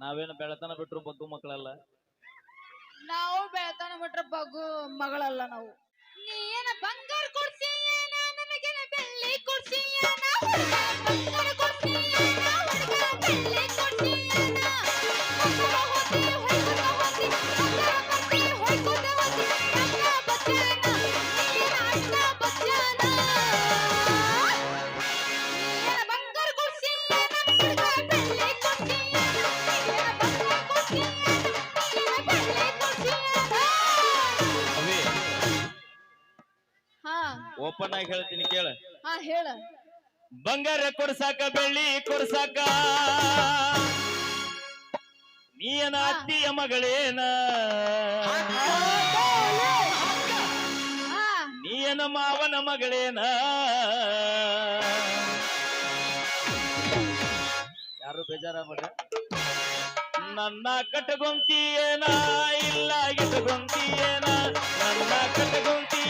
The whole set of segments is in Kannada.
ನಾವೇನು ಬೆಳತನ ಬಿಟ್ರು ಬಗ್ಗು ಮಕ್ಕಳಲ್ಲ? ನಾವು ಬೆಳತನ ಬಿಟ್ರು ಬಗ್ಗು ಮಗಳಲ್ಲ ನಾವು. ನೀ ಏನ ಬಂಗಾರ ಕೊಡ್ತೀಯೇನ ನನಗೇನ ಬೆಳ್ಳಿ ಕೊಡ್ತೀಯೇನ ಹುಡುಗ ಬಂಗಾರ ಕೊಡ್ತೀಯೇನ ಹುಡುಗ ಬೆಳ್ಳಿ ಓಪನ್ ಆಗಿ ಹೇಳ್ತೀನಿ ಕೇಳ. ಹಾ ಹೇಳ. ಬಂಗಾರ ಕೊಡ್ಸಾಕ ಬೆಳ್ಳಿ ಕೊಡ್ಸಾಕ. ನೀನ ಅತ್ತಿಯ ಮಗಳೇನ? ಹಾ. ನೀಯನ ಮಾವನ ಮಗಳೇನ? ಯಾರು ಬೇಜಾರಾಗ್ಬೇಡ ನನ್ನ ಕಟ್ಟಗೊಂತಿಯೇನ ಇಲ್ಲ ಇಟ್ಟಗೊಂತಿಯೇನ ನನ್ನ ಕಟ್ಟಗೊಂತಿಯೇನ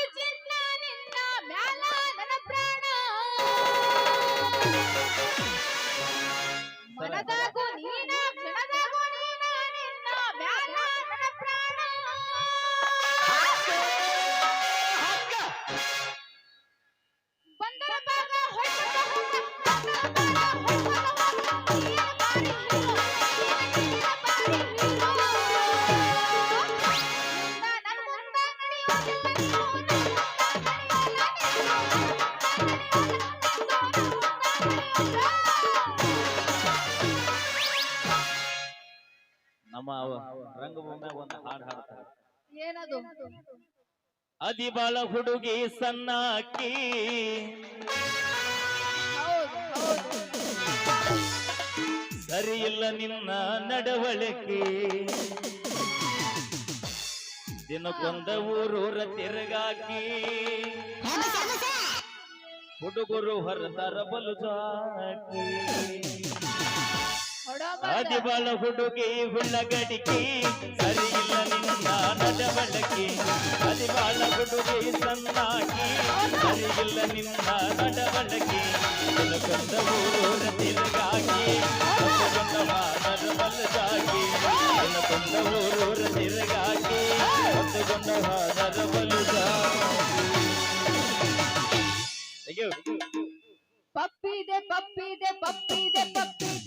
ಅದಿಬಾಲ ಹುಡುಗಿ ಸನ್ನಾಕಿ ಸರಿಯಿಲ್ಲ ನಿನ್ನ ನಡವಳಿಕೆ. ದಿನಕ್ಕೊಂದ ಊರೂರ ತಿರುಗಾಕಿ. ಹುಡುಗರು ಹೊರತಾರ ಬಲು ಜಾಕಿ ಹೊಡೋ ಅದಿ ಬಾಳ ಹುಡುಗಿ ಹುಳ್ಳಗಡಿಕೆ. ಸರಿ ಇಲ್ಲ ನಿನ್ನ ನಡವಳಿಕೆ ಅದಿ ಬಾಲ ಹುಡುಗಿ ಸಣ್ಣಾಕಿ. ಸರಿ ಇಲ್ಲ ನಿನ್ನ ನಡವಳಿಕೆ ದಿನಕ್ಕೊಂದ ಊರೂರ ತಿರುಗಾಕಿ. ದಿನಕ್ಕೊಂದ ಊರೂರ ತಿರುಗಾಕಿ ಪಪ್ಪಿದೆ ಪಪ್ಪಿದೆ ಪಪ್ಪಿದೆ ಪಪ್ಪಿದೆ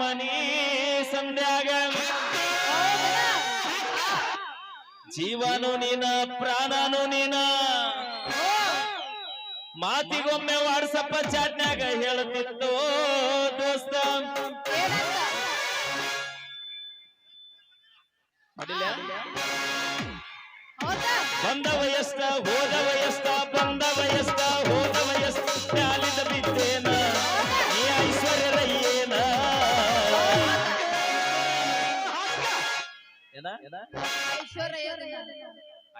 ನಮ್ಮನಿ ಸಂಧ್ಯಾಗ ಜೀವನು ನೀನ ಪ್ರಾಣನು ನೀನ. ಮಾತಿಗೊಮ್ಮೆ ವಾಟ್ಸಪ್ ಚಾಟ್ನ್ಯಾಗ ಹೇಳುತ್ತಿತ್ತು ದೋಸ್ತ. ಏನ ಐಶ್ವರ್ಯ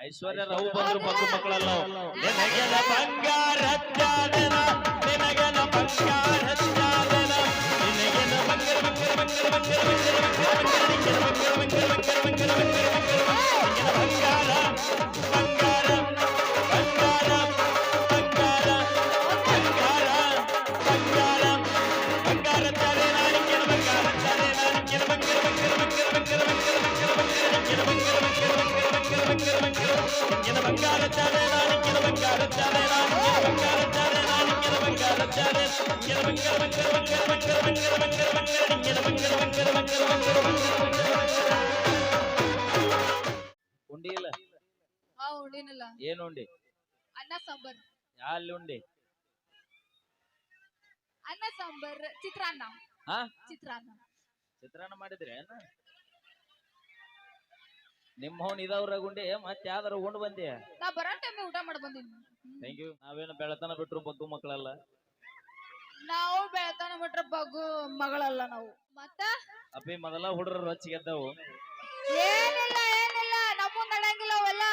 ಐಶ್ವರ್ಯ ರವು ಬಂದ್ರು ಮಕ್ಕಳು ಮಕ್ಕಳಲ್ಲ ನಿನಗೆನ ಬಂಗಾರ ಬಂಗಾರ ನಿನಗೆನ ಬಂಗಾರ ಬಂಗಾರ ನಿನಗೆನ ಬಂಗಾರ ಬಂಗಾರ ಬಂಗಾರ ಬಂಗಾರ ಬಂಗಾರ ಬಂಗಾರ ಬಂಗಾರ ಬಂಗಾರ ಬಂಗಾರ ಬಂಗಾರ ಬಂಗಾರ ಬಂಗಾರ ಬಂಗಾರ ಉಂಡಿ ಇಲ್ಲ? ಹಾ ಉಂಡಿನಿಲ್ಲ. ಏನು ಉಂಡಿ? ಅನ್ನ ಸಾಂಬಾರ್. ಅಲ್ಲಿ ಉಂಡಿ? ಅನ್ನ ಸಾಂಬಾರ್ ಚಿತ್ರಾನ್ನ. ಹಾ? ಚಿತ್ರಾನ್ನ. ಚಿತ್ರಾನ್ನ ಮಾಡಿದ್ರೆ ನಿಮ್ಮ ಅವ್ನ ಇದಾವ್ರ ಗುಂಡಿ ಮತ್ತೆ ಯಾವ್ದಾರ ಉಂಡ್ ಬಂದಿ? ನಾ ಬರೋ ಟೈಮ್ ಊಟ ಮಾಡಿ ಬಂದಿನಿ. ಥ್ಯಾಂಕ್ ಯು ನಾವೇನು ಬೆಳತನ ಬಿಟ್ರು ಬಗ್ಗು ಮಕ್ಕಳಲ್ಲ ನಾವು ಬೆಳತನ ಬಿಟ್ರೆ ಬಗ್ಗು ಮಗಳಲ್ಲ ನಾವು. ಮತ್ತ? ಅಪ್ಪಿ ಮೊದಲ ಹುಡುಗರು ರೊಚ್ಚಿಗೆದ್ದವು ಏನಿಲ್ಲ ಏನಿಲ್ಲ. ನಮ್ಮ ನಡೆಯಂಗಿಲ್ಲ ಅವೆಲ್ಲ.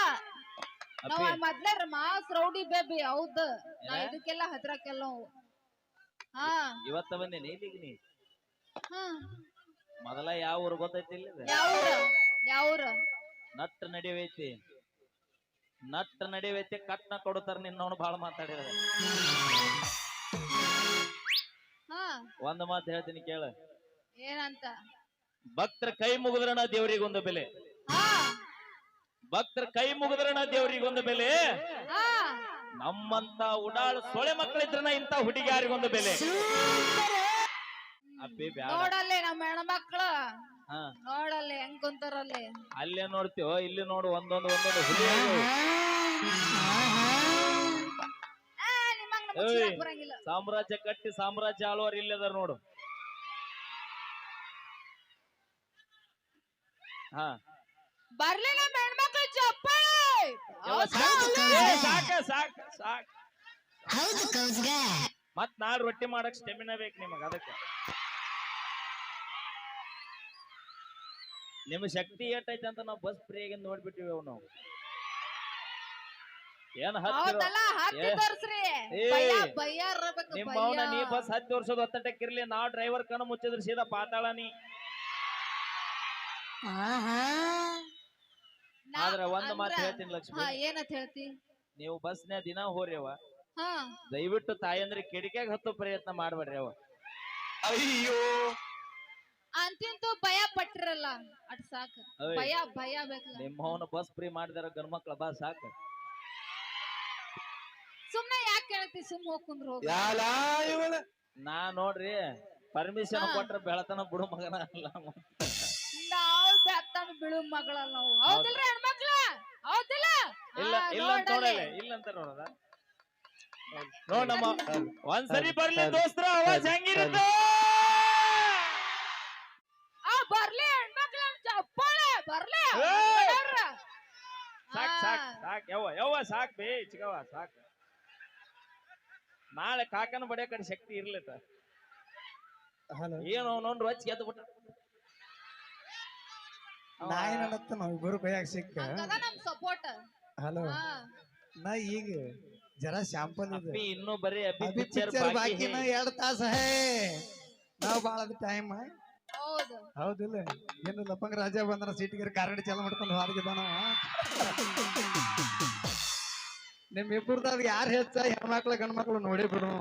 ನಾವು ಮೊದ್ಲೇ ಮಾಸ್ ರೌಡಿ ಬೇಬಿ ಹೌದು. ನಾ? ಇದಕ್ಕೆಲ್ಲ ಹತ್ರಕ್ಕೆಲ್ಲ ಹಾ. ಇವತ್ತ ಬಂದೇನಿ ಇಲ್ಲಿಗೆ ನೀ? ಹಾ ಮೊದಲ ಯಾವ ಊರು ಗೊತ್ತೈತಿ ಇಲ್ಲಿ ಯಾವ್ರ? ಯಾವ್ರ? ನಟ್ ನಡಿವೈತಿ ನಟ್ ನಡಿವೈತಿ ಕಟ್ನ ಕೊಡ್ತಾರ ನಿನ್ನವನು ಬಾಳ ಮಾತಾಡಿದ ಹಾ. ಒಂದ್ ಮಾತು ಹೇಳ್ತೀನಿ ಕೇಳ. ಏನಂತ? ಭಕ್ತರ ಕೈ ಮುಗಿದ್ರಣ ದೇವರಿಗೊಂದು ಬೆಲೆ. ಹಾ. ಭಕ್ತರ ಕೈ ಮುಗಿದ್ರಣ ದೇವರಿಗೊಂದು ಬೆಲೆ. ಹಾ. ನಮ್ಮಂತ ಉಡಾಳ ಸೊಳೆ ಮಕ್ಕಳಿದ್ರನ ಇಂತ ಹುಡುಗಿಯಾರಿಗೊಂದು ಬೆಲೆ. ಅಪ್ಪಿ ಬ್ಯಾಡ. ನೋಡಲ್ಲಿ ನಮ್ಮ ಹೆಣ್ಮಕ್ಳು. ಹಾ. ನೋಡಲ್ಲಿ ಹೆಂಗ್ ಕುಂತಾರಲ್ಲಿ. ಅಲ್ಲೇ ನೋಡ್ತೀವೋ ಇಲ್ಲಿ ನೋಡು ಒಂದೊಂದು ಒಂದೊಂದು ಹುಲಿ. ಆ, ನಿಮ್ಮಂಗ್ ನಮಗ್ ಏಯ್. ಬರಂಗಿಲ್ಲ. ಸಾಮ್ರಾಜ್ಯ ಕಟ್ಟಿ ಸಾಮ್ರಾಜ್ಯ ಆಳುವರ್ ಇಲ್ಲದಾರ ನೋಡು. ಹಾ. ಬರ್ಲಿ ನಮ್ಮ ಹೆಣ್ಮಕ್ಳು ಚಪ್ಪಾಳೆ ಯವ್ವ, ಸಾಕ್. ಏ, ಸಾಕ ಸಾಕ್ ಸಾಕ್. ಹೌದು ಕೌಸ್ಗ. ಮತ್ ನಾಳೆ ರೊಟ್ಟಿ ಮಾಡಕ್ ಸ್ಟೆಮಿನಾ ಬೇಕು ನಿಮಗ ಅದಕ್ಕೆ. ನಿಮ್ ಶಕ್ತಿ ಏಟೈತೆ ಅಂತ ನಾವು ಬಸ್ ಫ್ರೀ ನೋಡ್ಬಿಟ್ಟಿವಿ ಅವ್ ನಾವು ಏನ್ ಹೌದಲ್ಲ ಹತ್ತಿ ಏ. ತೋರ್ಸ್ರಿ. ಏ. ಭಯ ಭಯ ಇರ್ಬೇಕು ನಿಮ್ಮ ಭಯ. ಅವನ ನೀ ಬಸ್ ಹತ್ತಿ ವರ್ಷದ ಒತ್ತಟಕ್ಕಿರ್ಲಿ ನಾವ್ ಡ್ರೈವರ್ ಕಣ್ಣು ಮುಚ್ಚಿದ್ರೆ ಸೀದಾ ಪಾತಾಳ ನೀ. ಆಹಾ. ನಾ- ಆದ್ರ ಒಂದ್ ಮಾತು ಅಂದ್ರ- ಹೇಳ್ತೀನಿ ಲಕ್ಷ್ಮಿ. ಹಾ ಏನಂತ ಹೇಳ್ತಿ? ನೀವು ಬಸ್ನ್ಯಾಗ ದಿನ ಹೋರ್ಯವ. ಹಾ. ದಯವಿಟ್ಟು ತಾಯಂದ್ರೆ ಕಿಡಿಕ್ಯಾಗ ಹತ್ತು ಪ್ರಯತ್ನ ಮಾಡ್ಬೇಡ್ರಿ ಅವ. ಅಯ್ಯೋ. ಅಂತಿಂತೂ ಭಯ ಪಟ್ಟಿರಲ್ಲ. ಅಟ್ ಸಾಕ. ಭಯ ಭಯ ಬೇಕಲ್ಲ. ನಿಮ್ಮ ಅವನ ಬಸ್ ಫ್ರೀ ಮಾಡಿದಾರ ಗಂಡ್ ಮಕ್ಳ ಬಾ ಸಾಕು. ಸುಮ್ನೆ ಯಾಕೆ ಕೇಳ್ತಿ ಸುಮ್ ಹೋಗ್ ಕುಂದ್ರ ಹೋಗ. ನಾ ನೋಡ್ರಿ ಪರ್ಮಿಷನ್ ಹಾ. ಕೊಟ್ರ ಬೆಳತನ ಬಿಡು ಮಗನ ಅಲ್ಲ. ನಾವು ಬೆತ್ತನ ಬಿಳು ಮಗಳಲ್ಲ ನಾವು. ಹೌದಿಲ್ರಿ ಹೆಣ್ಮಕ್ಳ? ಹೌದಿಲ್ಲ? ಇಲ್ಲ ಇಲ್ಲ ಅಂತ ನೋಡಲ್ಲಿ. ನೋಡಲ್ಲ ಇಲ್ಲ ಅಂತ ನೋಡದ? ನೋಡ್ ನಮ್ಮ ಒಂದ್ಸರಿ ಬರ್ಲಿ ದೋಸ್ತ್ರ ಅವಾಜ್ ಹೆಂಗಿರುತ್ತ ಆ ಬರ್ಲಿ ಹೆಣ್ಮಕ್ಳ ಚಪ್ಪಾಳೆ ಬರ್ಲಿ ಏಯ್! ನೋಡ್ರ. ಸಾಕ್ ಆ, ಸಾಕ್ ಯವ್ವ ಯವ್ವ ಸಾಕ್ ಬೇ ಚಿಗವ ಸಾಕ್. ನಾಳೆ ಕಾಕನ ಬಡಿಯ ಕಡೆ ಶಕ್ತಿ ಇರ್ಲಿತ್ತ ಹಲೋ. ಏನು ಅವನೊಂದು ರೊಚ್ಚ ಗೆದ್ದು ಬಿಟ್ಟ. ನಾ ಏನತ್ತ ನಾವ್ ಇಬ್ಬರು ಕೈಯಾಗ ಸಿಕ್ಕ. ನಮ್ ಸಪೋರ್ಟ್ ಹಲೋ. ನಾ ಈಗ ಜರ ಶಾಂಪಲ್ ಇದೆ. ಅಪ್ಪಿ ಇನ್ನೂ ಬರೀ ಅಬ್ಬಿ ಅದು ಪಿಕ್ಚರ್ picture ಬಾಕಿ ಬಾಕಿನ ಎರಡ್ ತಾಸ ಹೇ. ನಾವ್ ಬಾಳ ಟೈಮ್ ಹೌದು. ಹೌದಿಲ್ಲ. ಏನು ಲಪಂಗ ರಾಜ ಬಂದ್ರ ಸೀಟಿಗೆ ಕಾರಡಿ ಚಾಲು ಮಾಡ್ಕೊಂಡು ಹಾರಿಗಿದ್ದಾನ ನಿಮ್ ಇಬ್ಬರದಾಗ ಯಾರು ಹೆಚ್ಚ ಹೆಣ್ಮಕ್ಳು ಗಂಡ್ಮಕ್ಳು ನೋಡಿ ಬಿಡು.